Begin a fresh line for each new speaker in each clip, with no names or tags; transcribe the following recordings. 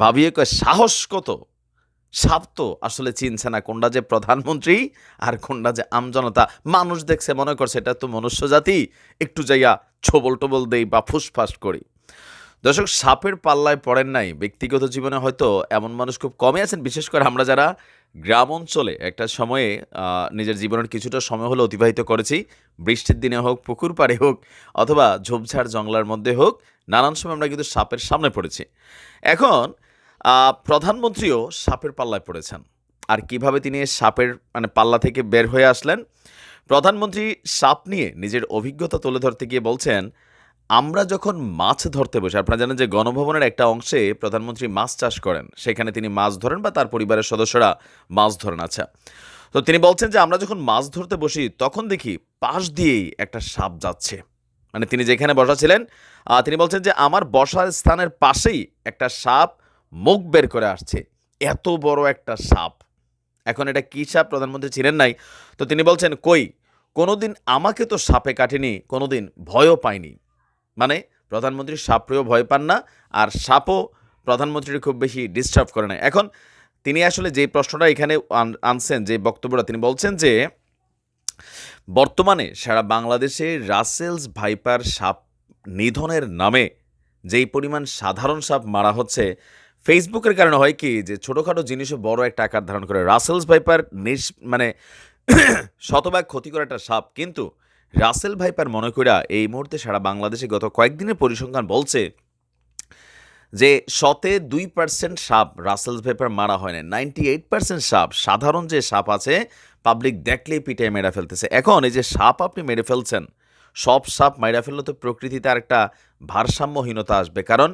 ভাবিয়ে কয়, সাহস কত? সাপ তো আসলে চিনছে না কোনটা যে প্রধানমন্ত্রী আর কোনটা যে আমজনতা মানুষ দেখছে, মনে করছে, এটা তো মনুষ্য জাতি। একটু যাইয়া ছবল টোবল দেই বা ফুসফাস করি। দর্শক, সাপের পাল্লায় পড়েন নাই। ব্যক্তিগত জীবনে হয়তো এমন মানুষ খুব কমই আছেন, বিশেষ করে আমরা যারা গ্রাম অঞ্চলে একটা সময়ে নিজের জীবনের কিছুটা সময় হলো অতিবাহিত করেছি। বৃষ্টির দিনে হোক, পুকুর পাড়ে হোক, অথবা ঝোপঝাড় জঙ্গলার মধ্যে হোক নানান সময় আমরা কিন্তু সাপের সামনে পড়েছি। এখন প্রধানমন্ত্রীও সাপের পাল্লায় পড়েছেন। আর কীভাবে তিনি সাপের মানে পাল্লা থেকে বের হয়ে আসলেন? প্রধানমন্ত্রী সাপ নিয়ে নিজের অভিজ্ঞতা তুলে ধরতে গিয়ে বলছেন, আমরা যখন মাছ ধরতে বসে আপনারা জানেন যে গণভবনের একটা অংশে প্রধানমন্ত্রী মাছ চাষ করেন। সেখানে তিনি মাছ ধরেন বা তার পরিবারের সদস্যরা মাছ ধরেন আচ্ছা। তো তিনি বলছেন যে আমরা যখন মাছ ধরতে বসি, তখন দেখি পাশ দিয়েই একটা সাপ যাচ্ছে। মানে তিনি যেখানে বসা ছিলেন তিনি বলছেন যে আমার বসার স্থানের পাশেই একটা সাপ মুখ বের করে আসছে। এত বড় একটা সাপ। এখন এটা কী সাপ? প্রধানমন্ত্রী ছিলেন নাই। তো তিনি বলছেন, কই, কোনোদিন আমাকে তো সাপে কাটেনি, কোনোদিন ভয়ও পাইনি। মানে প্রধানমন্ত্রী সাপরেও ভয় পান না, আর সাপও প্রধানমন্ত্রীর খুব বেশি ডিস্টার্ব করে না। এখন তিনি আসলে যে প্রশ্নটা এখানে আনছেন, যে বক্তব্যটা তিনি বলছেন যে বর্তমানে সারা বাংলাদেশে রাসেলস ভাইপার সাপ নিধনের নামে যেই পরিমাণ সাধারণ সাপ মারা হচ্ছে, ফেসবুকের কারণে হয় কি যে ছোটোখাটো জিনিসও বড় একটা আকার ধারণ করে। রাসেলস ভাইপার নিস মানে শতভাগ ক্ষতি ক্ষতিকর একটা সাপ, কিন্তু রাসেল ভাইপার মনে করা এই মুহূর্তে সারা বাংলাদেশে গত কয়েকদিনের পরিসংখ্যান বলছে যে শতে দুই পার্সেন্ট সাপ রাসেলস ভেপার মারা হয় না নাইনটি এইট পার্সেন্ট সাপ, সাধারণ যে সাপ আছে পাবলিক দেখলেই পিঠে মেরে ফেলতেছে। এখন এই যে সাপ আপনি মেরে ফেলছেন, সব সাপ মাইরা ফেললে তো প্রকৃতিতে আর একটা ভারসাম্যহীনতা আসবে। কারণ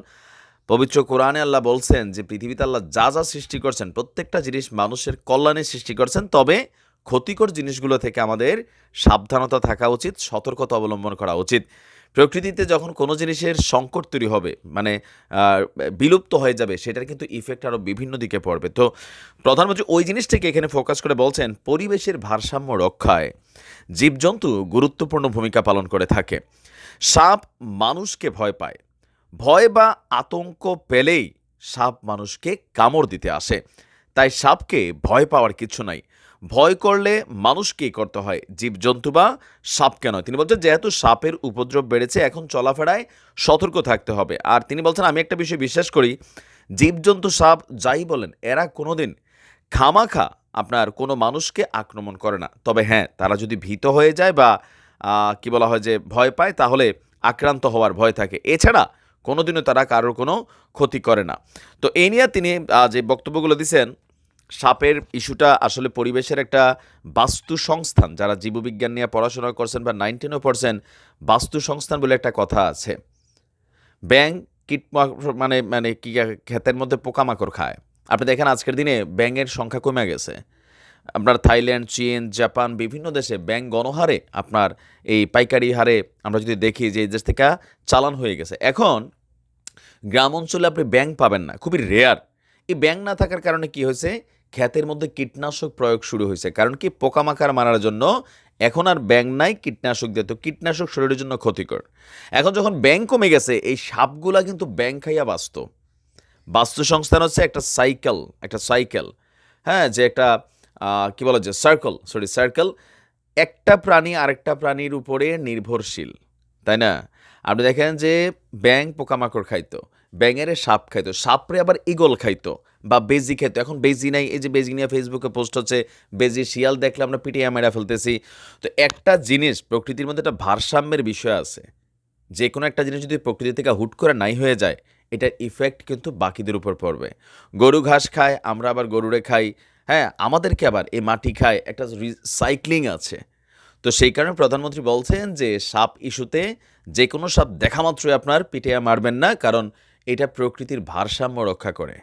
পবিত্র কোরআনে আল্লাহ বলছেন যে পৃথিবীতে আল্লাহ যা যা সৃষ্টি করছেন, প্রত্যেকটা জিনিস মানুষের কল্যাণে সৃষ্টি করছেন। তবে ক্ষতিকর জিনিসগুলো থেকে আমাদের সাবধানতা থাকা উচিত, সতর্কতা অবলম্বন করা উচিত। প্রকৃতিতে যখন কোনো জিনিসের সংকট তৈরি হবে মানে বিলুপ্ত হয়ে যাবে, সেটার কিন্তু ইফেক্ট আরও বিভিন্ন দিকে পড়বে। তো প্রধানমন্ত্রী ওই জিনিসটাকে এখানে ফোকাস করে বলছেন, পরিবেশের ভারসাম্য রক্ষায় জীবজন্তু গুরুত্বপূর্ণ ভূমিকা পালন করে থাকে। সাপ মানুষকে ভয় পায়। ভয় বা আতঙ্ক পেলেই সাপ মানুষকে কামড় দিতে আসে। তাই সাপকে ভয় পাওয়ার কিছু নাই। ভয় করলে মানুষকেই করতে হয়? জীবজন্তু বা সাপকে নয় তিনি বলছেন, যেহেতু সাপের উপদ্রব বেড়েছে, এখন চলাফেরায় সতর্ক থাকতে হবে। আর তিনি বলছেন, আমি একটা বিষয় বিশ্বাস করি, জীবজন্তু, সাপ যাই বলেন, এরা কোনোদিন খামাখা আপনার কোনো মানুষকে আক্রমণ করে না। তবে হ্যাঁ তারা যদি ভীত হয়ে যায় বা কি বলা হয় যে ভয় পায়, তাহলে আক্রান্ত হওয়ার ভয় থাকে। এছাড়া কোনোদিনও তারা কারোর কোনো ক্ষতি করে না। তো এই নিয়ে তিনি যে বক্তব্যগুলো দিছেন সাপের ইস্যুটা আসলে পরিবেশের একটা বাস্তু সংস্থান যারা জীববিজ্ঞান নিয়ে পড়াশোনা করছেন বা নাইনটিনও পার্সেন্ট বাস্তু সংস্থান বলে একটা কথা আছে। ব্যাং কীট মানে মানে কি ক্ষেতের মধ্যে পোকামাকড় খায়। আপনি দেখেন আজকের দিনে ব্যাঙের সংখ্যা কমে গেছে। আপনার থাইল্যান্ড, চীন, জাপান, বিভিন্ন দেশে ব্যাং গণহারে আপনার এই পাইকারি হারে আমরা যদি দেখি যে এই দেশ থেকে চালান হয়ে গেছে। এখন গ্রাম অঞ্চলে আপনি ব্যাং পাবেন না, খুবই রেয়ার এই ব্যাং না থাকার কারণে কি হয়েছে? ক্ষেতের মধ্যে কীটনাশক প্রয়োগ শুরু হয়েছে। কারণ কি? পোকামাকড় মারার জন্য এখন আর ব্যাং নাই, কীটনাশক দিয়ে। তো কীটনাশক শরীরের জন্য ক্ষতিকর। এখন যখন ব্যাং কমে গেছে, এই সাপগুলা কিন্তু ব্যাং খাইয়া বাঁচত। বাস্তু সংস্থান হচ্ছে একটা সাইকেল একটা সাইকেল। হ্যাঁ যে একটা কি বলা যায় সার্কেল সরি সার্কেল একটা প্রাণী আরেকটা প্রাণীর উপরে নির্ভরশীল, তাই না? আপনি দেখেন যে ব্যাং পোকামাকড় খাইতো, ব্যাঙের সাপ খাইতো, সাপরে আবার ইগল খাইতো। বা বেজি খাইতো এখন বেজি নাই, এই যে বেজি নিয়ে ফেসবুকে পোস্ট হচ্ছে বেজি শিয়াল দেখলে আমরা পিটিয়ে মেরা ফেলতেছি। তো একটা জিনিস, প্রকৃতির মধ্যে একটা ভারসাম্যের বিষয় আছে। যে কোনো একটা জিনিস যদি প্রকৃতি থেকে হুট করে নাই হয়ে যায়, এটার ইফেক্ট কিন্তু বাকিদের উপর পড়বে। গরু ঘাস খায়, আমরা আবার গরুরে খাই। হ্যাঁ আমাদেরকে আবার এই মাটি খায়, একটা সাইক্লিং আছে। তো সেই কারণে প্রধানমন্ত্রী বলছেন যে, সাপ ইস্যুতে যে কোনো সাপ দেখা মাত্রই আপনার পিটিয়ে মারবেন না, কারণ এটা প্রকৃতির ভারসাম্য রক্ষা করে।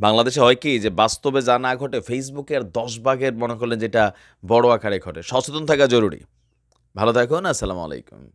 বাংলাদেশে হয় কি যে বাস্তবে যা না ঘটে ফেসবুকে আর দশ ভাগের মনে করলেন যেটা বড় আকারে ঘটে। সচেতন থাকা জরুরি। ভালো থাকুন, আসসালামু আলাইকুম।